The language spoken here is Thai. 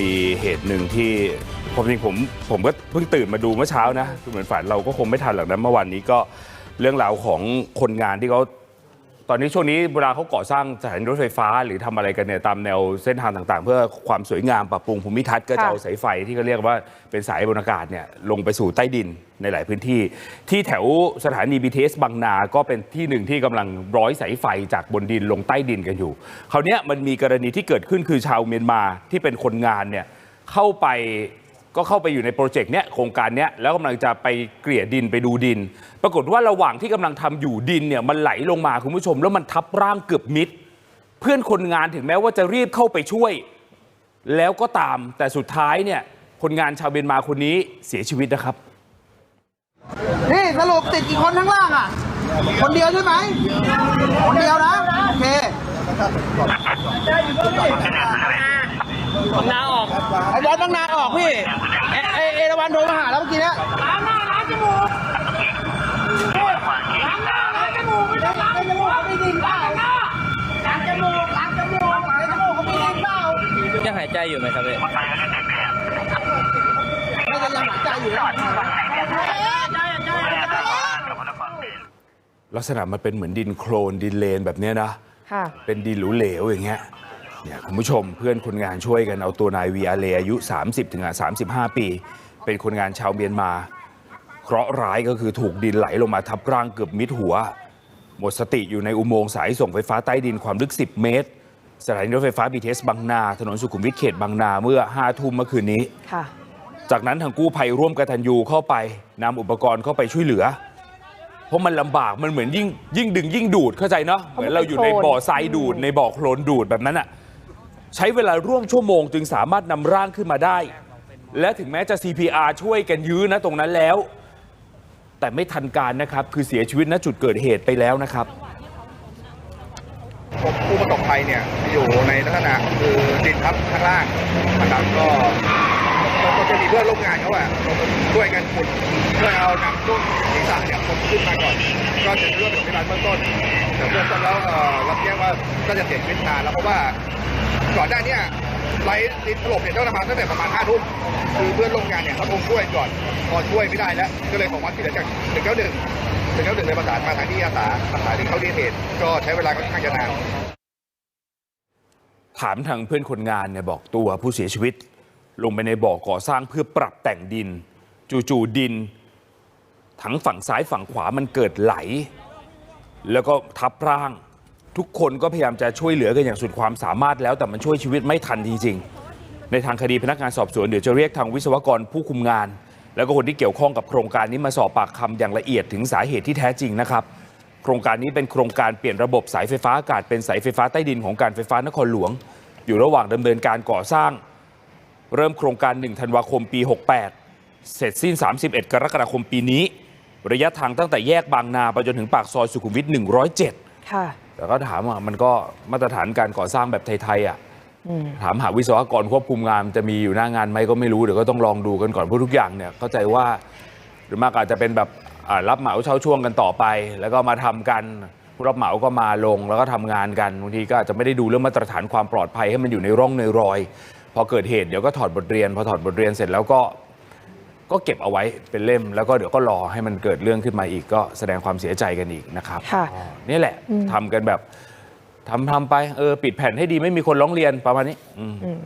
มีเหตุหนึ่งที่ผมจริงผมผมก็เพิ่งตื่นมาดูเมื่อเช้านะคือเหมือนฝันเราก็คงไม่ทันหรอกนะเมื่อวานนี้ก็เรื่องราวของคนงานที่เขา ตอนนี้ช่วงนี้เวลาเขาก่อสร้างสถานีรถไฟฟ้า หรือทำอะไรกันเนี่ยตามแนวเส้นทางต่างๆ เพื่อความสวยงามปรับปรุงภูมิทัศน์ก็จะเอาสายไฟที่เขาเรียกว่าเป็นสายบนอากาศเนี่ยลงไปสู่ใต้ดินในหลายพื้นที่ ที่แถวสถานี BTS บางนาก็เป็นที่หนึ่งที่กำลังร้อยสายไฟจากบนดินลงใต้ดินกันอยู่คราวนี้มันมีกรณีที่เกิดขึ้นคือชาวเมียนมาที่เป็นคนงานเนี่ยเข้าไป ก็เข้าไปอยู่ในโปรเจกต์เนี้ยโครงการเนี้ยแล้วกำลังจะไปเกลี่ยดินไปดูดิน ปรากฏว่าระหว่างที่กำลังทำอยู่ดินเนี่ยมันไหลลงมาคุณผู้ชม แล้วมันทับร่างเกือบมิด เพื่อนคนงานถึงแม้ว่าจะรีบเข้าไปช่วย แล้วก็ตามแต่สุดท้ายเนี่ยคนงานชาวเมียนมาคนนี้เสียชีวิตนะครับนี่สรุปติดกี่คนข้างล่างอะ คนเดียวใช่ไหมคนเดียวนะโอเคบางนาออกไอ้บอสบางนาออกพี่ไอ้ไอ้เอราวันโทรมาหาแล้วเมื่อกี้เนี้ย ล้างหน้าล้างจมูกล้างหน้าล้างจมูกไม่ใช่ล้างจ มูกเขาไม่ดินล้าล้างจมูกล้างจมูกล้างจมูกเขาไม่ดินเปล่ายังหายใจอยู่ไหมครับพี่ไม่จะยังหายใจอยู่ลักษณะมันเป็นเหมือนดินโคลนดินเลนแบบเนี้ยนะ ค่ะเป็นดินหรูเหลวอย่างเงี้ย เนี่ยคุณผู้ชมเพื่อนคนงานช่วยกันเอาตัวนายวีอาเลอายุ 30ถึง35 ปี เป็นคนงานชาวเมียนมา เคราะห์ร้ายก็คือถูกดินไหลลงมาทับร่างเกือบมิดหัว หมดสติอยู่ในอุโมงค์สายส่งไฟฟ้าใต้ดินความลึก 10 เมตร สถานีรถไฟฟ้า BTS บางนา ถนนสุขุมวิทเขตบางนาเมื่อ 5 ทุ่มเมื่อคืนนี้ค่ะจากนั้นทางกู้ภัยร่วมกตันยูเข้าไปนำอุปกรณ์เข้าไปช่วยเหลือ เพราะมันลำบากมันเหมือนยิ่งยิ่งดึงยิ่งดูดเข้าใจเนาะเหมือนเราอยู่ในบ่อทรายดูดในบ่อโคลนดูดแบบนั้นอะใช้เวลาร่วมชั่วโมงจึงสามารถนำร่างขึ้นมาได้ และถึงแม้จะ CPR ช่วยกันยื้อนะตรงนั้นแล้ว แต่ไม่ทันการนะครับ คือเสียชีวิตณจุดเกิดเหตุไปแล้วนะครับผมผู้ประสบภัยเนี่ยอยู่ในลักษณะคือดินทับข้างล่างนะครับก็ก็จะมีเพื่อนร่วมงานเขาอะช่วยกันขุดช่วยเอานำต้นศีรษะเนี่ยคนขึ้นมาก่อน ก็จะเรื่องเป็นพยาบาลเบื้องต้นแต่เบื้องต้นแล้วเรับแจ้งว่าก็จะเสียชีวิตนานแล้วเพราะว่าก่อนหน้านี้ ไลฟ์ดินถล่มเนี่ยเจ้าหน้าที่ตั้งแต่ประมาณห้าทุ่มคือเพื่อนร่วมงานเนี่ยเขาคงช่วยก่อนพอช่วยไม่ได้แล้ว ก็เลยขอความช่เหลือจากหนึ่งเก้าหนึ่งหนึ่งเก้าหนึ่งเลยประสานมาทางที่อาสาอาสาที่เขาดีเหตุก็ใช้เวลาค่อนข้างจะนานถามทางเพื่อนคนงานเนี่ยบอกตัวผู้เสียชีวิต ลงไปในบ่อก่อสร้างเพื่อปรับแต่งดิน จู่ๆดิน ทั้งฝั่งซ้ายฝั่งขวามันเกิดไหล แล้วก็ทับร่าง ทุกคนก็พยายามจะช่วยเหลือกันอย่างสุดความสามารถแล้วแต่มันช่วยชีวิตไม่ทันจริง ๆ ในทางคดีพนักงานสอบสวนเดี๋ยวจะเรียกทางวิศวกรผู้คุมงาน แล้วก็คนที่เกี่ยวข้องกับโครงการนี้มาสอบปากคำอย่างละเอียดถึงสาเหตุที่แท้จริงนะครับโครงการนี้เป็นโครงการเปลี่ยนระบบสายไฟฟ้าอากาศเป็นสายไฟฟ้าใต้ดินของการไฟฟ้านครหลวง อยู่ระหว่างดำเนินการก่อสร้าง เริ่มโครงการ 1 ธันวาคมปี 68 เสร็จสิ้น 31 กรกฎาคมปีนี้ ระยะทางตั้งแต่แยกบางนาไปจนถึงปากซอยสุขุมวิท 107 ค่ะ แต่ก็ถามว่ามันก็มาตรฐานการก่อสร้างแบบไทยๆอะอืมถามหาวิศวกรควบคุมงานจะมีอยู่หน้างานไหมก็ไม่รู้เดี๋ยวก็ต้องลองดูกันก่อนเพราะทุกอย่างเนี่ยเข้าใจว่าหรือมากอาจจะเป็นแบบอ่ารับเหมาเช่าช่วงกันต่อไป แล้วก็มาทำกันผู้รับเหมาก็มาลงแล้วก็ทำงานกันบางทีก็อาจจะไม่ได้ดูเรื่องมาตรฐานความปลอดภัยให้มันอยู่ในร่องในรอย พอเกิดเหตุเดี๋ยวก็ถอดบทเรียน พอถอดบทเรียนเสร็จแล้วก็ ก็เก็บเอาไว้เป็นเล่มแล้วก็เดี๋ยวก็รอให้มันเกิดเรื่องขึ้นมาอีกก็แสดงความเสียใจกันอีกนะครับค่ะอ๋อนี่แหละทำกันแบบทำทำไปเออปิดแผ่นให้ดีไม่มีคนร้องเรียนประมาณนี้อืม อืม